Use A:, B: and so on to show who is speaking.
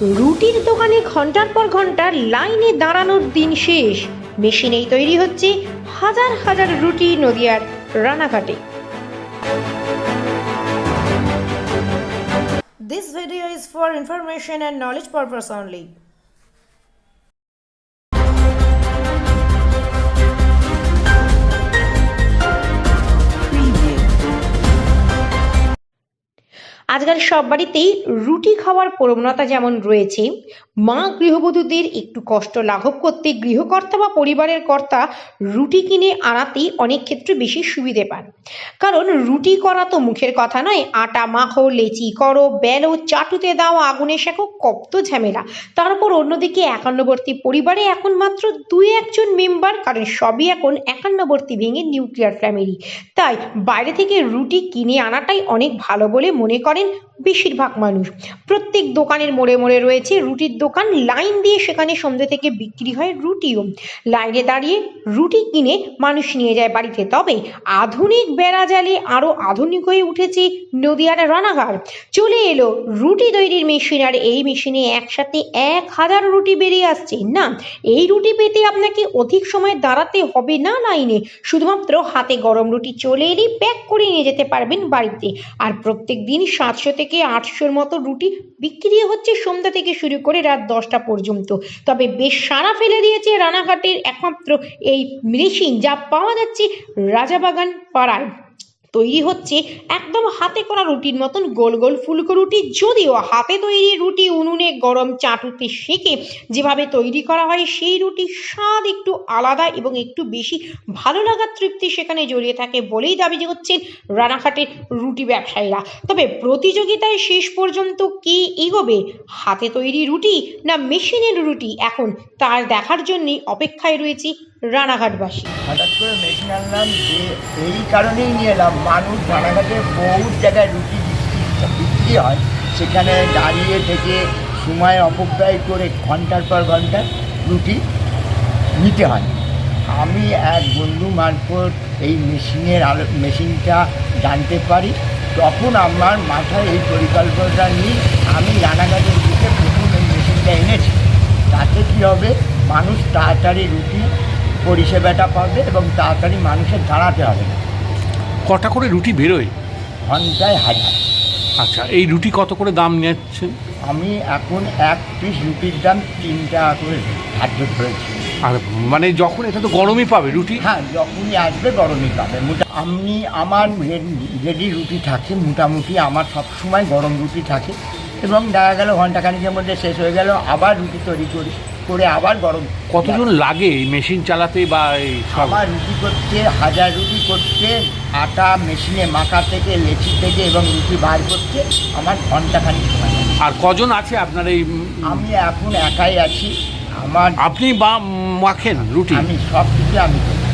A: রুটির দোকানে ঘণ্টার পর ঘণ্টা লাইনে দাঁড়ানোর দিন শেষ মেশিনেই তৈরি হচ্ছে হাজার হাজার রুটি নদিয়ার রানাঘাটে This video is for information and knowledge purpose only. আজকাল সব বাড়িতেই রুটি খাওয়ার প্রবণতা যেমন রয়েছে, মা গৃহবধূদের একটু কষ্ট লাঘব করতে গৃহকর্তা বা পরিবারের কর্তা রুটি কিনে আনাতেই অনেক ক্ষেত্রে বেশি সুবিধে পান। কারণ রুটি করা তো মুখের কথা নয়, আটা, মাখো, লেচি করো, বেলো, চাটুতে দাও, আগুনে শেখো কত ঝামেলা। তারপর অন্যদিকে একান্নবর্তী পরিবারে এখন মাত্র দুই একজন মেম্বার, কারণ সবই এখন একান্নবর্তী ভেঙে নিউক্লিয়ার ফ্যামিলি। তাই বাইরে থেকে রুটি কিনে আনাটাই অনেক ভালো বলে মনে করেন বেশিরভাগ মানুষ। প্রত্যেক দোকানের মোড়ে মোড়ে রয়েছে রুটির দোকান। লাইন দিয়ে সেখানে সন্ধ্যে থেকে বিক্রি হয় রুটিও। লাইনে দাঁড়িয়ে রুটি কিনে মানুষ নিয়ে যায় বাড়িতে। তবে আধুনিক বেড়া জালে আরও আধুনিক হয়ে উঠেছে নদিয়ার রানাঘাট। চলে এলো রুটি তৈরির মেশিন আর এই মেশিনে একসাথে এক হাজার রুটি বেরিয়ে আসছে। না, এই রুটি পেতে আপনাকে অধিক সময় দাঁড়াতে হবে না লাইনে। শুধুমাত্র হাতে গরম রুটি চলে এলেই প্যাক করে নিয়ে যেতে পারবেন বাড়িতে। আর প্রত্যেক দিন সাতশো থেকে আটশোর মতো রুটি বিক্রি হচ্ছে সন্ধ্যা থেকে শুরু করে রাত দশটা পর্যন্ত। তবে বেশ সারা ফেলে দিয়েছে রানাঘাটের একমাত্র এই মেশিন যা পাওয়া যাচ্ছে রাজাবাগান পাড়ায়। তৈরি হচ্ছে একদম হাতে করা রুটির মতন গোল গোল ফুলকো রুটি। যদিও হাতে তৈরি রুটি উনুনে গরম চাটুতে সেঁকে যেভাবে তৈরি করা হয়, সেই রুটির স্বাদ একটু আলাদা এবং একটু বেশি ভালো লাগার তৃপ্তি সেখানে জড়িয়ে থাকে বলেই দাবি হচ্ছেন রানাঘাটের রুটি ব্যবসায়ীরা। তবে প্রতিযোগিতায় শেষ পর্যন্ত কে এগোবে? হাতে তৈরি রুটি না মেশিনের রুটি? এখন তার দেখার জন্যই অপেক্ষায় রয়েছে রানাঘাটবাসী।
B: হঠাৎ করে মেশিন আনলাম, যে এই কারণেই নিয়ে এলাম। মানুষ রানাঘাটে বহু জায়গায় রুটি বিক্রি হয়। সেখানে দাঁড়িয়ে থেকে সময় অপব্যয় করে ঘণ্টার পর ঘণ্টা রুটি নিতে হয়। আমি এক বন্ধু মারফত এই মেশিনের আলো মেশিনটা জানতে পারি। তখন আমার মাথায় এই পরিকল্পনাটা নিয়ে আমি রানাঘাটের দিকে প্রথম এই মেশিনটা এনেছি। তাতে কী হবে? মানুষ তাড়াতাড়ি রুটি পরিষেবাটা পাবে এবং তাড়াতাড়ি মানুষের দাঁড়াতে হবে। না
C: কটা করে রুটি বেরোয়?
B: ঘন্টায় হাজার।
C: আচ্ছা এই রুটি কত করে দাম নিচ্ছেন
B: আমি এখন এক পিস রুটির দাম তিন টাকা করে ধার্য করেছি।
C: আর মানে যখন এটা তো গরমই পাবে রুটি?
B: হ্যাঁ যখনই আসবে গরমই পাবে। মোটা আমি আমার রেডি রুটি থাকে মোটামুটি আমার সব সময় গরম রুটি থাকে এবং দেখা গেল ঘন্টাখানিকের মধ্যে শেষ হয়ে গেল আবার রুটি তৈরি করি। করে আবার গরম
C: কতজন লাগে এই মেশিন চালাতে বা এই সব
B: আমার রুটি করতে হাজার রুটি করতে আটা মেশিনে মাখা থেকে লেচি থেকে এবং রুটি বার করতে আমার ঘন্টাখানিক সময় লাগে।
C: আর কজন আছে আপনার এই
B: আমি এখন একাই আছি আমার
C: আপনি বা মাখেন রুটি
B: আমি সব কিছু আমি করি।